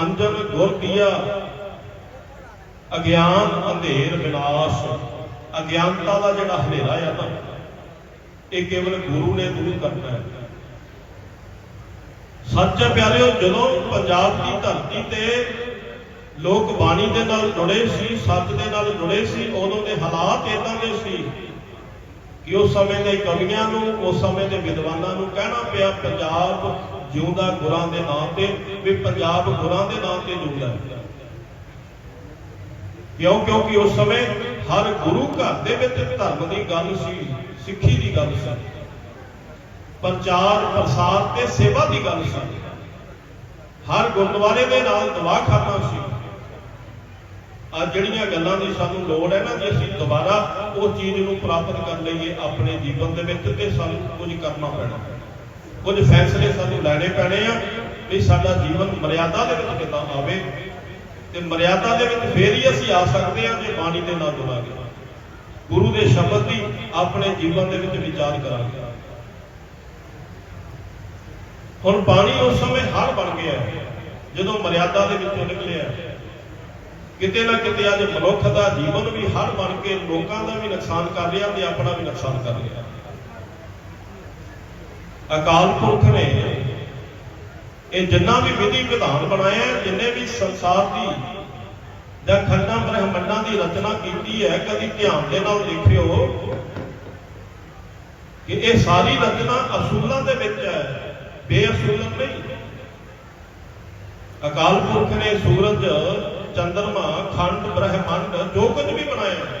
ਅੰਜਨ ਗੁਰ ਦੀਆ ਅਗਿਆਨ, ਅੰਧੇਰ, ਵਿਨਾਸ਼। ਅਗਿਆਨਤਾ ਦਾ ਜਿਹੜਾ ਹਨੇਰਾ ਆ ਨਾ, ਇਹ ਕੇਵਲ ਗੁਰੂ ਨੇ ਦੂਰ ਕਰਨਾ ਹੈ। ਸੱਚੇ ਪਿਆਰਿਓ, ਜਦੋਂ ਪੰਜਾਬ ਦੀ ਧਰਤੀ ਤੇ ਲੋਕ ਬਾਣੀ ਦੇ ਨਾਲ ਜੁੜੇ ਸੀ, ਸੱਚ ਦੇ ਨਾਲ ਜੁੜੇ ਸੀ, ਉਦੋਂ ਦੇ ਹਾਲਾਤ ਇਦਾਂ ਦੇ ਸੀ ਕਿ ਉਸ ਸਮੇਂ ਦੇ ਕਵੀਆਂ ਨੂੰ, ਉਸ ਸਮੇਂ ਦੇ ਵਿਦਵਾਨਾਂ ਨੂੰ ਕਹਿਣਾ ਪਿਆ, ਪੰਜਾਬ ਜਿਉਂਦਾ ਗੁਰਾਂ ਦੇ ਨਾਂ ਤੇ, ਵੀ ਪੰਜਾਬ ਗੁਰਾਂ ਦੇ ਨਾਂ ਤੇ ਜਿਉਂਦਾ ਹੈ। ਕਿਉਂ? ਕਿਉਂਕਿ ਉਸ ਸਮੇਂ ਹਰ ਗੁਰੂ ਘਰ ਦੇ ਵਿੱਚ ਧਰਮ ਦੀ ਗੱਲ ਸੀ, ਸਿੱਖੀ ਦੀ ਗੱਲ ਸੀ। ਪ੍ਰਚਾਰ, ਪ੍ਰਸਾਰ ਤੇ ਸੇਵਾ ਦੀ ਗੱਲ ਸੀ। ਹਰ ਗੁਰਦੁਆਰੇ ਦੇ ਨਾਲ ਦਵਾਖਾਨਾ ਸੀ। ਆ ਜਿਹੜੀਆਂ ਗੱਲਾਂ ਦੀ ਸਾਨੂੰ ਲੋੜ ਹੈ ਨਾ, ਜੇ ਅਸੀਂ ਦੁਬਾਰਾ ਉਹ ਚੀਜ਼ ਨੂੰ ਪ੍ਰਾਪਤ ਕਰ ਲਈਏ ਆਪਣੇ ਜੀਵਨ ਦੇ ਵਿੱਚ, ਤੇ ਸਾਨੂੰ ਕੁਝ ਕਰਨਾ ਪੈਣਾ। ਕੁਝ ਫੈਸਲੇ ਸਾਨੂੰ ਲੈਣੇ ਪੈਣੇ ਆ ਵੀ ਸਾਡਾ ਜੀਵਨ ਮਰਿਆਦਾ ਦੇ ਵਿੱਚ ਕਿੱਦਾਂ ਆਵੇ, ਤੇ ਮਰਿਆਦਾ ਦੇ ਵਿੱਚ ਫੇਰ ਹੀ ਅਸੀਂ ਆ ਸਕਦੇ ਹਾਂ ਜੇ ਬਾਣੀ ਦੇ ਨਾਲ ਜੁੜਾਂਗੇ। ਗੁਰੂ ਦੇ ਸ਼ਬਦ ਦੀ ਆਪਣੇ ਜੀਵਨ ਦੇ ਵਿੱਚ ਵਿਚਾਰ ਕਰਾਂਗੇ। ਹੁਣ ਬਾਣੀ ਉਸ ਸਮੇਂ ਹਰ ਬਣ ਗਿਆ, ਜਦੋਂ ਮਰਿਆਦਾ ਦੇ ਵਿੱਚੋਂ ਨਿਕਲਿਆ। ਕਿਤੇ ਨਾ ਕਿਤੇ ਅੱਜ ਮਨੁੱਖ ਦਾ ਜੀਵਨ ਵੀ ਹਰ ਬਣ ਕੇ ਲੋਕਾਂ ਦਾ ਵੀ ਨੁਕਸਾਨ ਕਰ ਰਿਹਾ ਤੇ ਆਪਣਾ ਵੀ ਨੁਕਸਾਨ ਕਰ ਰਿਹਾ। ਅਕਾਲ ਪੁਰਖ ਨੇ ਇਹ ਜਿੰਨਾ ਵੀ ਵਿਧੀ ਵਿਧਾਨ ਬਣਾਇਆ ਜਿੰਨੇ ਵੀ ਸੰਸਾਰ ਦੀ ਜਾਂ ਖੰਡਾਂ ਬ੍ਰਹਮੰਡਾਂ ਦੀ ਰਚਨਾ ਕੀਤੀ ਹੈ, ਕਦੀ ਧਿਆਨ ਦੇ ਨਾਲ ਦੇਖਿਓ ਕਿ ਇਹ ਸਾਰੀ ਰਚਨਾ ਅਸੂਲਾਂ ਦੇ ਵਿੱਚ ਹੈ ਬੇਅਸੂਲਨ ਨਹੀਂ। ਅਕਾਲ ਪੁਰਖ ਨੇ ਸੂਰਜ ਚੰਦਰਮਾ ਖੰਡ ਬ੍ਰਹਮੰਡ ਜੋ ਕੁਝ ਵੀ ਬਣਾਇਆ ਹੈ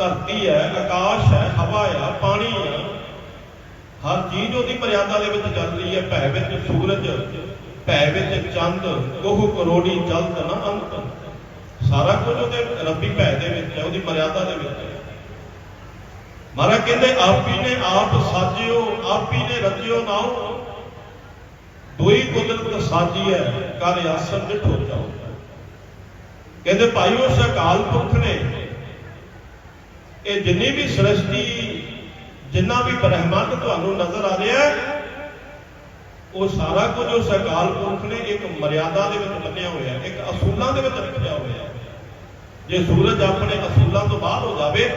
ਧਰਤੀ ਹੈ, ਆਕਾਸ਼ ਹੈ, ਹਵਾ ਹੈ, ਪਾਣੀ ਹੈ। ਹਰ ਚੀਜ਼ ਉਹਦੀ ਮਰਿਆਦਾ ਦੇ ਵਿੱਚ ਚੱਲ ਰਹੀ ਹੈ। ਭੈ ਵਿੱਚ ਸੂਰਜ, ਭੈ ਵਿੱਚ ਚੰਦ ਕੋਹ ਕਰੋੜੀ ਜਲਤ ਨਾ ਅੰਤ। ਸਾਰਾ ਕੁਝ ਉਹਦੇ ਰੱਬੀ ਭੈ ਦੇ ਵਿੱਚ ਹੈ, ਉਹਦੀ ਮਰਿਆਦਾ ਦੇ ਵਿੱਚ ਹੈ। ਮਹਾਰਾਜ ਕਹਿੰਦੇ, ਆਪ ਹੀ ਨੇ ਆਪ ਸਾਜਿਓ, ਆਪ ਹੀ ਨੇ ਰਚਿਓ ਨਾਉ। ਦੋਈ ਕੁਦਰਤ ਸਾਜੀ ਹੈ, ਕਰ ਆਸਨ ਡਿਠੋ ਜਾਓ। ਕਹਿੰਦੇ ਭਾਈ ਉਹ ਅਕਾਲ ਪੁਰਖ ਨੇ ਇਹ ਜਿੰਨੀ ਵੀ ਸ੍ਰਿਸ਼ਟੀ, ਜਿੰਨਾ ਵੀ ਬ੍ਰਹਿਮੰਡ ਤੁਹਾਨੂੰ ਨਜ਼ਰ ਆ ਰਿਹਾ ਹੈ, ਉਹ ਸਾਰਾ ਕੁਝ ਉਸ ਅਕਾਲ ਪੁਰਖ ਨੇ ਇੱਕ ਮਰਿਆਦਾ ਦੇ ਵਿੱਚ ਬੰਨਿਆ ਹੋਇਆ ਹੈ, ਇੱਕ ਅਸੂਲਾਂ ਦੇ ਵਿੱਚ ਰੱਖਿਆ ਹੋਇਆ ਹੈ। ਜੇ ਸੂਰਜ ਆਪਣੇ ਅਸੂਲਾਂ ਤੋਂ ਬਾਹਰ ਹੋ ਜਾਵੇ,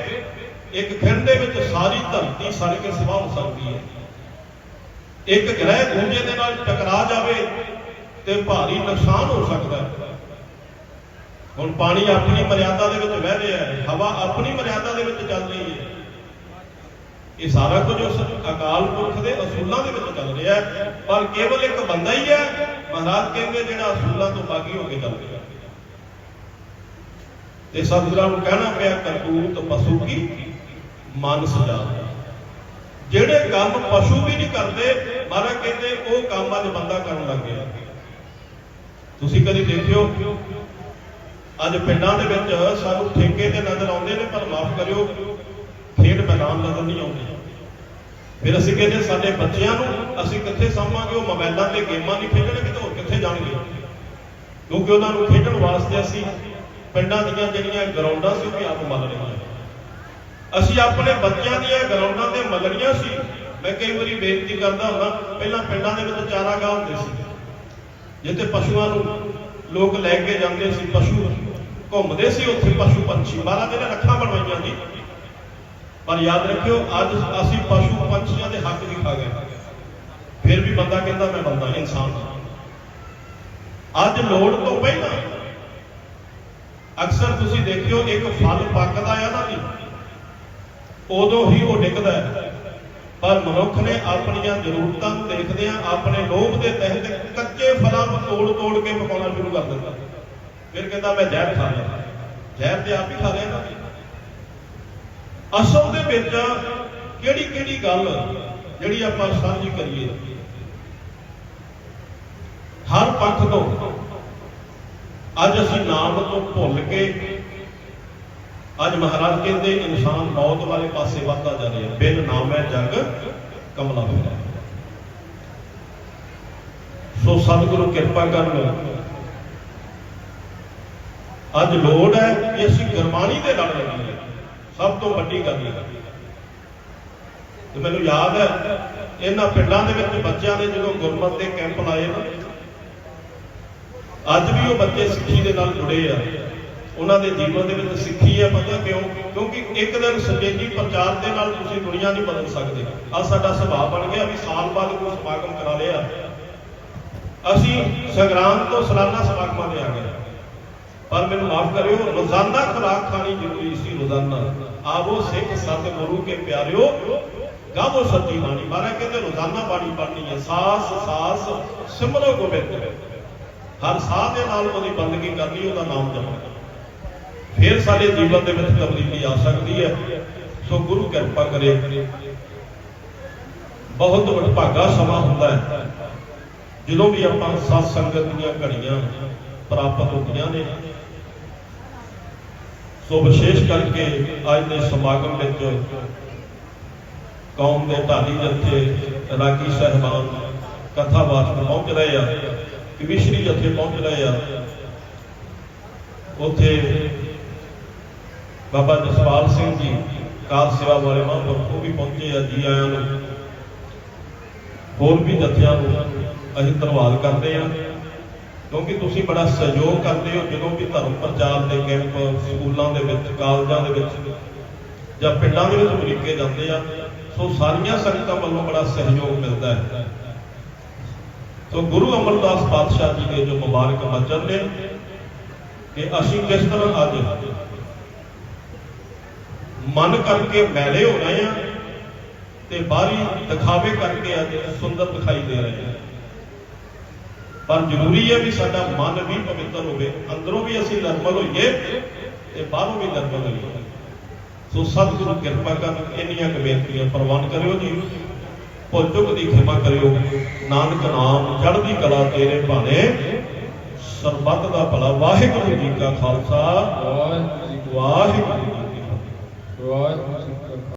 ਇੱਕ ਖਿੰਡ ਦੇ ਵਿੱਚ ਸਾਰੀ ਧਰਤੀ ਸੜ ਕੇ ਸਵਾਹ ਹੋ ਸਕਦੀ ਹੈ। ਇੱਕ ਗ੍ਰਹਿ ਦੂਜੇ ਦੇ ਨਾਲ ਟਕਰਾ ਜਾਵੇ ਤੇ ਭਾਰੀ ਨੁਕਸਾਨ ਹੋ ਸਕਦਾ ਹੈ। ਹੁਣ ਪਾਣੀ ਆਪਣੀ ਮਰਿਆਦਾ ਦੇ ਵਿੱਚ ਵਹਿ ਰਿਹਾ ਹੈ, ਹਵਾ ਆਪਣੀ ਮਰਿਆਦਾ ਦੇ ਵਿੱਚ ਚੱਲ ਰਹੀ ਹੈ। ਇਹ ਸਾਰਾ ਕੁਝ ਉਸ ਅਕਾਲ ਪੁਰਖ ਦੇ ਅਸੂਲਾਂ ਦੇ ਵਿੱਚ ਚੱਲ ਰਿਹਾ ਹੈ, ਪਰ ਕੇਵਲ ਇੱਕ ਬੰਦਾ ਹੀ ਹੈ, ਮਹਾਰਾਜ ਕਹਿੰਦੇ ਜਿਹੜਾ ਅਸੂਲਾਂ ਤੋਂ ਬਾਗੀ ਹੋ ਕੇ ਚੱਲ ਰਿਹਾ ਤੇ ਸਤਿਗੁਰਾਂ ਨੂੰ ਕਹਿਣਾ ਪਿਆ, ਕਰਤੂਤ ਪਸ਼ੂ ਕੀ? ਮਨ ਸਜਾ ਜਿਹੜੇ ਕੰਮ ਪਸ਼ੂ ਵੀ ਨਹੀਂ ਕਰਦੇ, ਮਹਾਰਾਜ ਕਹਿੰਦੇ, ਉਹ ਕੰਮ ਅੱਜ ਬੰਦਾ ਕਰਨ ਲੱਗ ਗਿਆ। ਤੁਸੀਂ ਕਦੀ ਦੇਖਿਓ ਅੱਜ ਪਿੰਡਾਂ ਦੇ ਵਿੱਚ ਸਾਨੂੰ ਠੇਕੇ ਤੇ ਨਜ਼ਰ ਆਉਂਦੇ ਨੇ, ਪਰ ਮਾਫ ਕਰਿਓ, ਖੇਡ ਮੈਦਾਨ ਨਜ਼ਰ ਨਹੀਂ ਆਉਂਦੇ। ਫਿਰ ਅਸੀਂ ਕਹਿੰਦੇ ਸਾਡੇ ਬੱਚਿਆਂ ਨੂੰ ਅਸੀਂ ਕਿੱਥੇ ਸਾਂਭਾਂਗੇ? ਉਹ ਮੋਬਾਈਲਾਂ ਤੇ ਗੇਮਾਂ ਨਹੀਂ ਖੇਡਣਗੇ ਤਾਂ ਹੋਰ ਕਿੱਥੇ ਜਾਣਗੇ? ਕਿਉਂਕਿ ਉਹਨਾਂ ਨੂੰ ਖੇਡਣ ਵਾਸਤੇ ਅਸੀਂ ਪਿੰਡਾਂ ਦੀਆਂ ਜਿਹੜੀਆਂ ਗਰਾਊਂਡਾਂ ਸੀ, ਉਹ ਵੀ ਆਪ ਮੰਨ ਰਹੀਆਂ ਅਸੀਂ ਆਪਣੇ ਬੱਚਿਆਂ ਦੀਆਂ ਗਰਾਊਂਡਾਂ ਤੇ ਮਲੜੀਆਂ ਸੀ। ਮੈਂ ਕਈ ਵਾਰੀ ਬੇਨਤੀ ਕਰਦਾ ਹੁੰਦਾ, ਪਹਿਲਾਂ ਪਿੰਡਾਂ ਦੇ ਵਿੱਚ ਚਾਰਾ ਗਾਹ ਹੁੰਦੇ ਸੀ। ਜਿੱਥੇ ਪਸ਼ੂਆਂ ਨੂੰ ਲੋਕ ਲੈ ਕੇ ਜਾਂਦੇ ਸੀ, ਪਸ਼ੂ ਘੁੰਮਦੇ ਸੀ ਉੱਥੇ ਪਸ਼ੂ ਪੰਛੀ। ਮਹਾਰਾਜ ਨੇ ਰੱਖਾਂ ਬਣਵਾਈਆਂ ਜੀ। ਪਰ ਯਾਦ ਰੱਖਿਓ, ਅੱਜ ਅਸੀਂ ਪਸ਼ੂ ਪੰਛੀਆਂ ਦੇ ਹੱਕ ਵੀ ਖਾ ਗਏ। ਫਿਰ ਵੀ ਬੰਦਾ ਕਹਿੰਦਾ, ਮੈਂ ਬੰਦਾ ਇਨਸਾਨ ਅੱਜ ਲੋੜ ਤੋਂ ਪਹਿਲਾਂ ਅਕਸਰ ਤੁਸੀਂ ਦੇਖਿਓ, ਇੱਕ ਫਲ ਪੱਕਦਾ ਆ ਨਾ ਜੀ। ਉਦੋਂ ਹੀ ਉਹ ਡਿੱਗਦਾ ਹੈ। ਪਰ ਮਨੁੱਖ ਨੇ ਆਪਣੀਆਂ ਜ਼ਰੂਰਤਾਂ ਨੂੰ ਦੇਖਦਿਆਂ ਆਪਣੇ ਲੋਭ ਦੇ ਤਹਿਤ ਕੱਚੇ ਫਲਾਂ ਨੂੰ ਤੋੜ ਤੋੜ ਕੇ ਪਕਾਉਣਾ ਸ਼ੁਰੂ ਕਰ ਦਿੱਤਾ। ਫਿਰ ਕਹਿੰਦਾ ਮੈਂ ਜ਼ਹਿਰ ਖਾ ਲਿਆ। ਜ਼ਹਿਰ ਤੇ ਆਪ ਹੀ ਖਾ ਲਿਆ ਅਸਲ ਦੇ ਵਿੱਚ ਕਿਹੜੀ ਕਿਹੜੀ ਗੱਲ ਜਿਹੜੀ ਆਪਾਂ ਸਾਂਝੀ ਕਰੀਏ? ਹਰ ਪੱਖ ਤੋਂ ਅੱਜ ਅਸੀਂ ਨਾਮ ਤੋਂ ਭੁੱਲ ਕੇ ਅੱਜ ਮਹਾਰਾਜ ਕਹਿੰਦੇ, ਇਨਸਾਨ ਮੌਤ ਵਾਲੇ ਪਾਸੇ ਵੱਧਦਾ ਜਾ ਰਿਹਾ। ਬਿਨ ਨਾਮ ਹੈ ਜਗ, ਕਮਲਾ ਹੋਇਆ ਸੋ ਸਤਿਗੁਰੂ ਕਿਰਪਾ ਕਰਨ ਅੱਜ ਲੋੜ ਹੈ ਕਿ ਅਸੀਂ ਗੁਰਬਾਣੀ ਦੇ ਨਾਲ ਲੱਗੀਏ ਸਭ ਤੋਂ ਵੱਡੀ ਗੱਲ ਇਹ ਤੇ ਮੈਨੂੰ ਯਾਦ ਹੈ, ਇਹਨਾਂ ਪਿੰਡਾਂ ਦੇ ਵਿੱਚ ਬੱਚਿਆਂ ਦੇ ਜਦੋਂ ਗੁਰਮਤ ਦੇ ਕੈਂਪ ਲਾਏ ਨਾ, ਅੱਜ ਵੀ ਉਹ ਬੱਚੇ ਸਿੱਖੀ ਦੇ ਨਾਲ ਜੁੜੇ ਆ। ਉਹਨਾਂ ਦੇ ਜੀਵਨ ਦੇ ਵਿੱਚ ਸਿੱਖੀ ਹੈ, ਪਤਾ ਕਿਉਂ? ਕਿਉਂਕਿ ਇੱਕ ਦਿਨ ਸਟੇਜੀ ਪ੍ਰਚਾਰ ਦੇ ਨਾਲ ਤੁਸੀਂ ਦੁਨੀਆ ਨਹੀਂ ਬਦਲ ਸਕਦੇ। ਆ ਸਾਡਾ ਸੁਭਾਅ ਬਣ ਗਿਆ ਵੀ ਸਾਲ ਬਾਅਦ ਕੋਈ ਸਮਾਗਮ ਕਰਾ ਲਿਆ। ਅਸੀਂ ਸੰਗਰਾਮ ਤੋਂ ਸਾਲਾਨਾ ਸਮਾਗਮਾਂ ਤੇ ਆ ਗਏ। ਪਰ ਮੈਨੂੰ ਮਾਫ ਕਰਿਓ, ਰੋਜ਼ਾਨਾ ਖੁਰਾਕ ਖਾਣੀ ਜ਼ਰੂਰੀ ਸੀ, ਰੋਜ਼ਾਨਾ। ਆਵੋ ਸਿੱਖ ਸਤ ਗੁਰੂ ਕੇ ਪਿਆਰਿਓ, ਗਾਵੋ ਸੱਚੀ ਬਾਣੀ। ਮਹਾਰਾਜ ਕਹਿੰਦੇ, ਰੋਜ਼ਾਨਾ ਬਾਣੀ ਪੜ੍ਹਨੀ ਹੈ। ਸਾਸ ਸਾਸ, ਸਿਮਰੋ ਗੋਬਿੰਦ। ਹਰ ਸਾਹ ਦੇ ਨਾਲ ਉਹਦੀ ਬੰਦਗੀ ਕਰਨੀ, ਉਹਦਾ ਨਾਮ ਜਪਣਾ। ਫਿਰ ਸਾਡੇ ਜੀਵਨ ਦੇ ਵਿੱਚ ਤਬਦੀਲੀ ਆ ਸਕਦੀ ਹੈ। ਸੋ ਗੁਰੂ ਕਿਰਪਾ ਕਰੇ। ਬਹੁਤ ਵਡਭਾਗਾ ਸਮਾਂ ਹੁੰਦਾ ਹੈ। ਜਦੋਂ ਵੀ ਆਪਾਂ ਸਤ ਸੰਗਤ ਦੀਆਂ ਘੜੀਆਂ ਪ੍ਰਾਪਤ ਹੁੰਦੀਆਂ ਨੇ ਸੋ ਵਿਸ਼ੇਸ਼ ਕਰਕੇ ਅੱਜ ਦੇ ਸਮਾਗਮ ਵਿੱਚ ਕੌਮ ਦੇ ਧਾਰੀ ਜਥੇ ਰਾਗੀ ਸਹਿਬਾਨ ਵਾਸਤੇ ਪਹੁੰਚ ਰਹੇ ਆ ਕਵਿਸ਼ਰੀ ਜਥੇ ਪਹੁੰਚ ਰਹੇ ਆ। ਉੱਥੇ ਬਾਬਾ ਜਸਪਾਲ ਸਿੰਘ ਜੀ, ਕਾਰ ਸੇਵਾ ਵਾਲੇ ਮਹਾਂਪੁਰਖ ਉਹ ਵੀ ਪਹੁੰਚੇ ਆ ਜੀ ਆਇਆਂ ਨੂੰ। ਹੋਰ ਵੀ ਜਥਿਆਂ ਨੂੰ ਅਸੀਂ ਧੰਨਵਾਦ ਕਰਦੇ ਆ। ਕਿਉਂਕਿ ਤੁਸੀਂ ਬੜਾ ਸਹਿਯੋਗ ਕਰਦੇ ਹੋ ਜਦੋਂ ਵੀ ਧਰਮ ਪ੍ਰਚਾਰ ਦੇ ਕੈਂਪ, ਸਕੂਲਾਂ ਦੇ ਵਿੱਚ, ਕਾਲਜਾਂ ਦੇ ਵਿੱਚ ਜਾਂ ਪਿੰਡਾਂ ਦੇ ਵਿੱਚ ਉਲੀਕੇ ਜਾਂਦੇ ਆ, ਸੋ ਸਾਰੀਆਂ ਸੰਗਤਾਂ ਵੱਲੋਂ ਬੜਾ ਸਹਿਯੋਗ ਮਿਲਦਾ ਹੈ। ਸੋ ਗੁਰੂ ਅਮਰਦਾਸ ਪਾਤਸ਼ਾਹ ਜੀ ਦੇ ਜੋ ਮੁਬਾਰਕ ਬਚਨ ਨੇ ਕਿ ਅਸੀਂ ਕਿਸ ਤਰ੍ਹਾਂ ਅੱਜ ਮਨ ਕਰਕੇ ਮੈਲੇ ਹੋ ਰਹੇ ਆ ਤੇ ਬਾਹਰੀ ਦਿਖਾਵੇ ਕਰਕੇ ਅੱਜ ਸੁੰਦਰ ਦਿਖਾਈ ਦੇ ਰਹੇ ਆ ਪਰ ਜ਼ਰੂਰੀ ਹੈ ਵੀ ਸਾਡਾ ਮਨ ਵੀ ਪਵਿੱਤਰ ਹੋਵੇ ਅੰਦਰੋਂ ਵੀ ਅਸੀਂ ਨਰਮਲ ਹੋਈਏ ਤੇ ਬਾਹਰੋਂ ਵੀ ਨਰਮਲ ਹੋਈਏ। ਸੋ ਸਤਿਗੁਰੂ ਕਿਰਪਾ ਕਰਨ ਇੰਨੀਆਂ ਕੁ ਬੇਨਤੀਆਂ ਪ੍ਰਵਾਨ ਕਰਿਓ ਜੀ। ਭੁੱਲ ਚੁੱਕ ਦੀ ਖਿਮਾ ਕਰਿਓ। ਨਾਨਕ ਨਾਮ ਚੜ੍ਹਦੀ ਕਲਾ ਤੇਰੇ ਭਾਣੇ। ਸਰਬੱਤ ਦਾ ਭਲਾ ਵਾਹਿਗੁਰੂ ਜੀ ਕਾ ਖਾਲਸਾ। ਵਾਹਿਗੁਰੂ ਜੀ ਕੀ